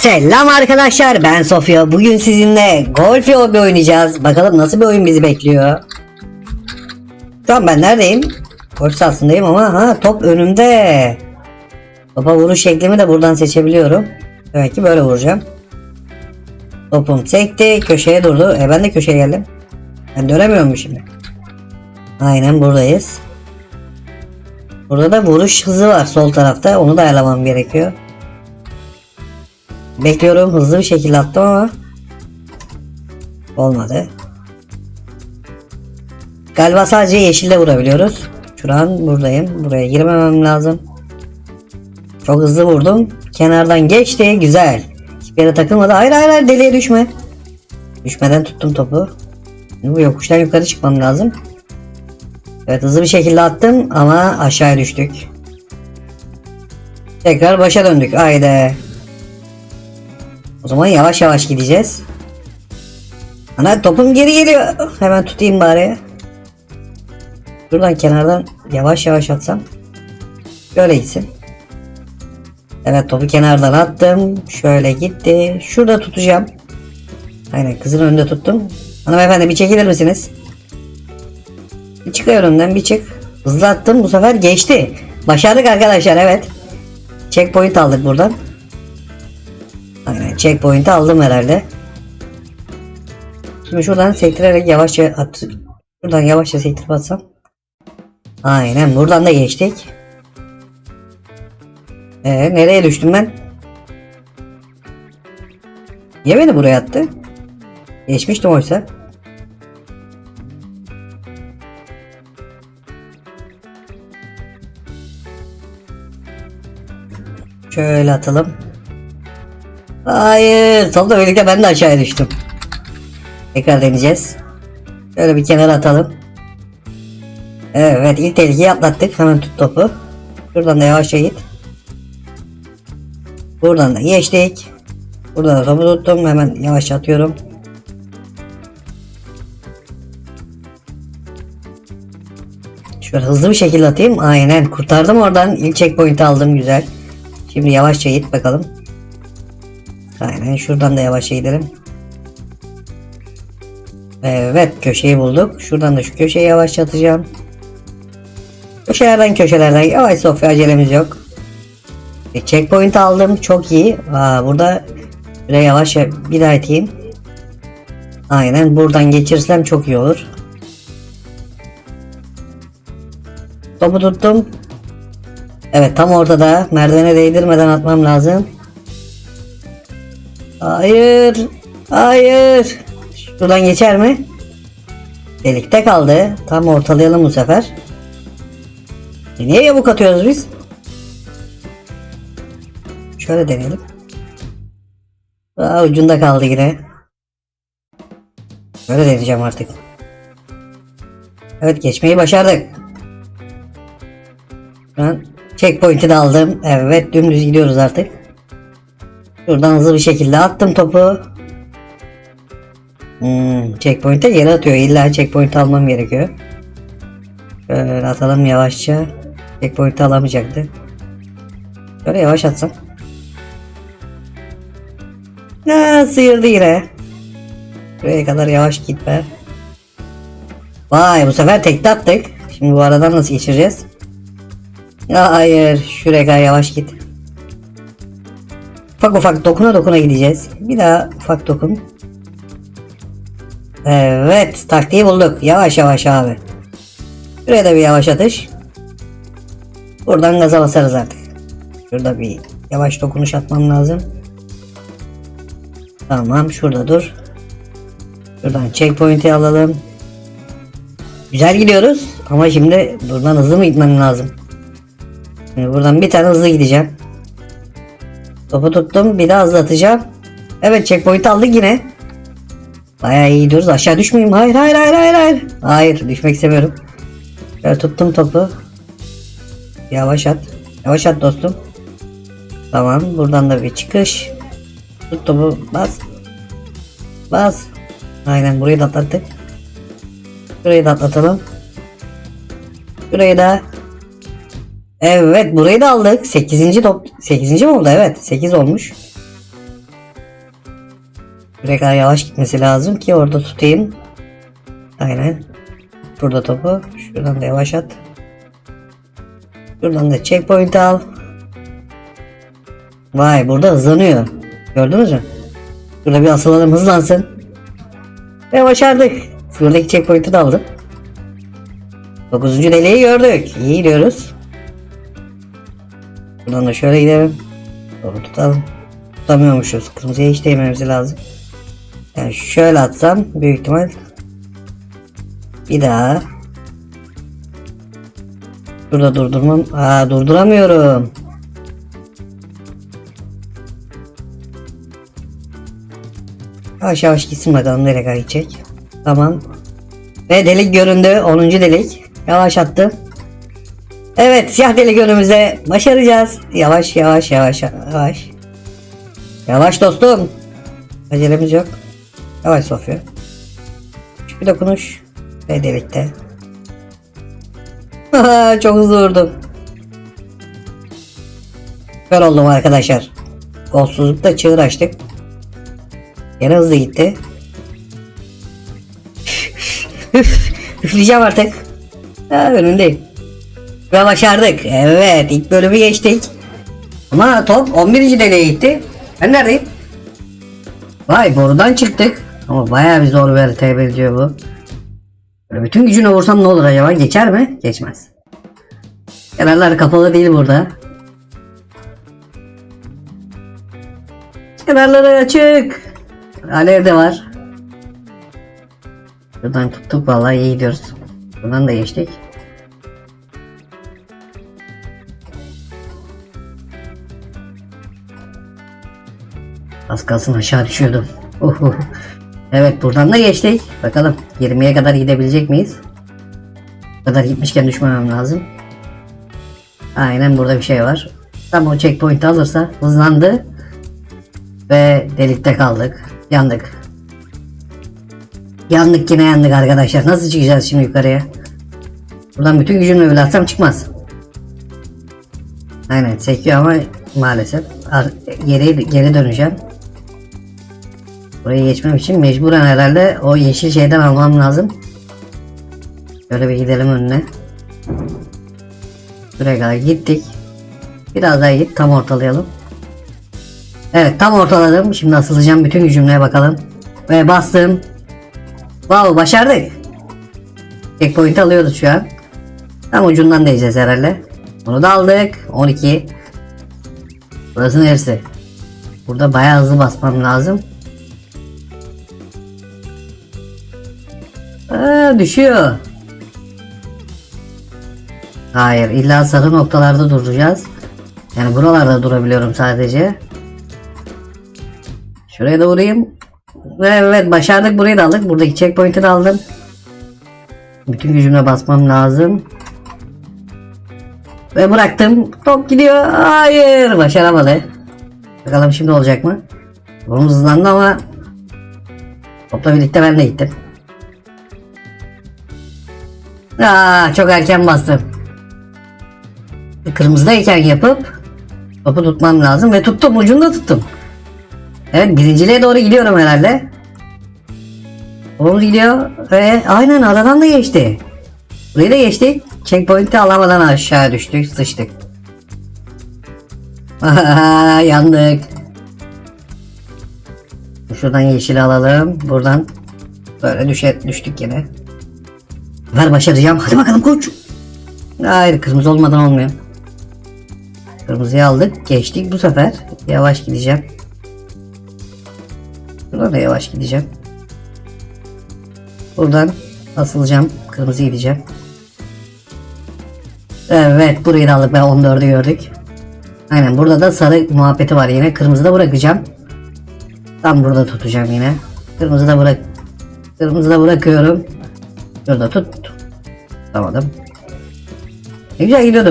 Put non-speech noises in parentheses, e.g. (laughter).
Selam arkadaşlar ben Sofya. Bugün sizinle Golf Hobby oynayacağız. Bakalım nasıl bir oyun bizi bekliyor. Şu an ben neredeyim? Golf sahasındayım ama ha top önümde. Topa vuruş şeklimi de buradan seçebiliyorum. Demek ki böyle vuracağım. Topum sekti köşeye durdu. E ben de köşeye geldim. Ben dönemiyorum mu şimdi? Aynen buradayız. Burada da vuruş hızı var sol tarafta. Onu da ayarlamam gerekiyor. Bekliyorum hızlı bir şekilde attım ama olmadı. Galiba sadece yeşille vurabiliyoruz. Şu an buradayım. Buraya girmemem lazım. Çok hızlı vurdum. Kenardan geçti. Güzel. Hiçbir yere takılmadı. Hayır hayır hayır deliğe düşme. Düşmeden tuttum topu. Şimdi bu yokuştan yukarı çıkmam lazım. Evet hızlı bir şekilde attım ama aşağıya düştük. Tekrar başa döndük. Haydi. O zaman yavaş yavaş gideceğiz. Ana topum geri geliyor. Hemen tutayım bari. Şuradan kenardan yavaş yavaş atsam. Böyle gitsin. Evet topu kenardan attım. Şöyle gitti. Şurada tutacağım. Aynen kızın önünde tuttum. Hanımefendi bir çekilir misiniz? Bir çık önümden bir çık. Hızlı attım bu sefer geçti. Başardık arkadaşlar evet. Checkpoint aldık buradan. Aynen checkpoint'i aldım herhalde. Şimdi şuradan sektirerek yavaşça at. Şuradan yavaşça sektirip atsam. Aynen buradan da geçtik. Ee, nereye düştüm ben? Niye beni buraya attı? Geçmiştim oysa. Şöyle atalım. Hayır. Topla birlikte ben de aşağıya düştüm. Tekrar deneyeceğiz. Şöyle bir kenara atalım. Evet ilk tehlikeyi atlattık. Hemen tut topu. Şuradan da yavaşça git. Buradan da geçtik. Buradan da topu tuttum. Hemen yavaş atıyorum. Şöyle hızlı bir şekilde atayım. Aynen kurtardım oradan. İlk checkpoint'i aldım güzel. Şimdi yavaşça git bakalım. Aynen şuradan da yavaşça gidelim. Evet köşeyi bulduk. Şuradan da şu köşeyi yavaşça atacağım. Köşelerden köşelerden yavaş Sofya acelemiz yok. E, checkpoint aldım çok iyi. Aa, burada şuraya yavaşça bir daha iteyim. Aynen buradan geçirsem çok iyi olur. Topu tuttum. Evet tam ortada. Merdivene değdirmeden atmam lazım. Hayır. Hayır. Şuradan geçer mi? Delikte kaldı. Tam ortalayalım bu sefer. E niye yamuk atıyoruz biz? Şöyle deneyelim. Aa, ucunda kaldı yine. Böyle deneyeceğim artık. Evet geçmeyi başardık. Ben checkpoint'i de aldım. Evet dümdüz gidiyoruz artık. Şuradan hızlı bir şekilde attım topu. Hmm, checkpoint'e yere atıyor. İlla checkpoint almam gerekiyor. Şöyle atalım yavaşça. Checkpoint'i alamayacaktı. Şöyle yavaş atsam. Ha, sıyırdı yine. Buraya kadar yavaş gitme. Vay bu sefer tekte attık. Şimdi bu aradan nasıl geçireceğiz? Hayır şuraya kadar yavaş git. Ufak ufak dokuna dokuna gideceğiz. Bir daha ufak dokun. Evet taktiği bulduk. Yavaş yavaş abi. Şuraya da bir yavaş atış. Buradan gaza basarız artık. Şurada bir yavaş dokunuş atmam lazım. Tamam şurada dur. Şuradan checkpoint'i alalım. Güzel gidiyoruz ama şimdi buradan hızlı mı gitmem lazım? Şimdi buradan bir tane hızlı gideceğim. Topu tuttum. Bir daha hızlı atacağım. Evet checkpoint aldık yine. Bayağı iyi gidiyoruz. Aşağı düşmeyeyim. Hayır hayır hayır hayır hayır. Hayır düşmek istemiyorum. Şöyle tuttum topu. Yavaş at. Yavaş at dostum. Tamam. Buradan da bir çıkış. Tut topu. Bas. Bas. Aynen burayı da atlattık. Burayı da atlatalım. Burayı da Evet burayı da aldık. 8. top 8. mi oldu? Evet 8 olmuş. Direkt daha yavaş gitmesi lazım ki orada tutayım. Aynen. Burada topu. Şuradan da yavaş at. Şuradan da checkpoint al. Vay burada hızlanıyor. Gördünüz mü? Şurada bir asılalım hızlansın. Ve başardık. Şuradaki checkpoint'i de aldım. 9. deliği gördük. İyi gidiyoruz. Buradan da şöyle gidelim. Topu tutalım. Tutamıyormuşuz. Kırmızıya hiç değmemiz lazım. Yani şöyle atsam büyük ihtimal bir daha Burada durdurmam. Aa durduramıyorum. Yavaş yavaş gitsin bakalım nereye gidecek. Tamam. Ve delik göründü. 10. delik. Yavaş attı. Evet siyah delik önümüzde. Başaracağız. Yavaş yavaş yavaş yavaş. Yavaş dostum. Acelemiz yok. Yavaş Sofya. Küçük bir dokunuş. Ve delikte. Çok hızlı vurdum. Kör oldum arkadaşlar. Golsuzlukta çığır açtık. Yine hızlı gitti. Üf, Üfleyeceğim artık. Ha, önündeyim. Ve başardık. Evet ilk bölümü geçtik. Ama top 11. deliğe gitti. Ben neredeyim? Vay borudan çıktık. Ama bayağı bir zor bir haritaya benziyor bu. Böyle bütün gücüne vursam ne olur acaba? Geçer mi? Geçmez. Kenarlar kapalı değil burada. Kenarları açık. Alev de var. Buradan tuttuk vallahi iyi gidiyoruz. Buradan da geçtik. Az kalsın aşağı düşüyordum. Uhu. Evet buradan da geçtik. Bakalım 20'ye kadar gidebilecek miyiz? Bu kadar gitmişken düşmemem lazım. Aynen burada bir şey var. Tam o checkpoint alırsa hızlandı. Ve delikte kaldık. Yandık. Yandık yine yandık arkadaşlar. Nasıl çıkacağız şimdi yukarıya? Buradan bütün gücümle bile atsam çıkmaz. Aynen sekiyor ama maalesef. Geri, geri döneceğim. Burayı geçmem için mecburen herhalde o yeşil şeyden almam lazım. Şöyle bir gidelim önüne. Buraya kadar gittik. Biraz daha git tam ortalayalım. Evet tam ortaladım. Şimdi asılacağım bütün gücümle bakalım. Ve bastım. Wow başardık. Checkpoint alıyoruz şu an. Tam ucundan değeceğiz herhalde. Bunu da aldık. 12. Burası neresi? Burada bayağı hızlı basmam lazım. Aa, düşüyor. Hayır illa sarı noktalarda duracağız. Yani buralarda durabiliyorum sadece. Şuraya da vurayım. Ve Evet başardık burayı da aldık. Buradaki checkpoint'i de aldım. Bütün gücümle basmam lazım. Ve bıraktım. Top gidiyor. Hayır başaramadı. Bakalım şimdi olacak mı? Topum hızlandı ama topla birlikte ben de gittim. Aa, çok erken bastım. Kırmızıdayken yapıp topu tutmam lazım ve tuttum ucunda tuttum. Evet birinciliğe doğru gidiyorum herhalde. Topumuz gidiyor ve aynen aradan da geçti. Burayı da geçtik. Checkpoint'i alamadan aşağı düştük sıçtık. (laughs) Yandık. Şuradan yeşil alalım. Buradan böyle düşe, düştük yine. Ver başaracağım. Hadi bakalım koç. Hayır kırmızı olmadan olmuyor. Kırmızıyı aldık. Geçtik bu sefer. Yavaş gideceğim. Buradan da yavaş gideceğim. Buradan asılacağım. Kırmızı gideceğim. Evet burayı da aldık. Ben 14'ü gördük. Aynen burada da sarı muhabbeti var yine. Kırmızı da bırakacağım. Tam burada tutacağım yine. Kırmızı da bırak. Kırmızı da bırakıyorum. Şurada tut. Tutamadım. Ne güzel gidiyordu.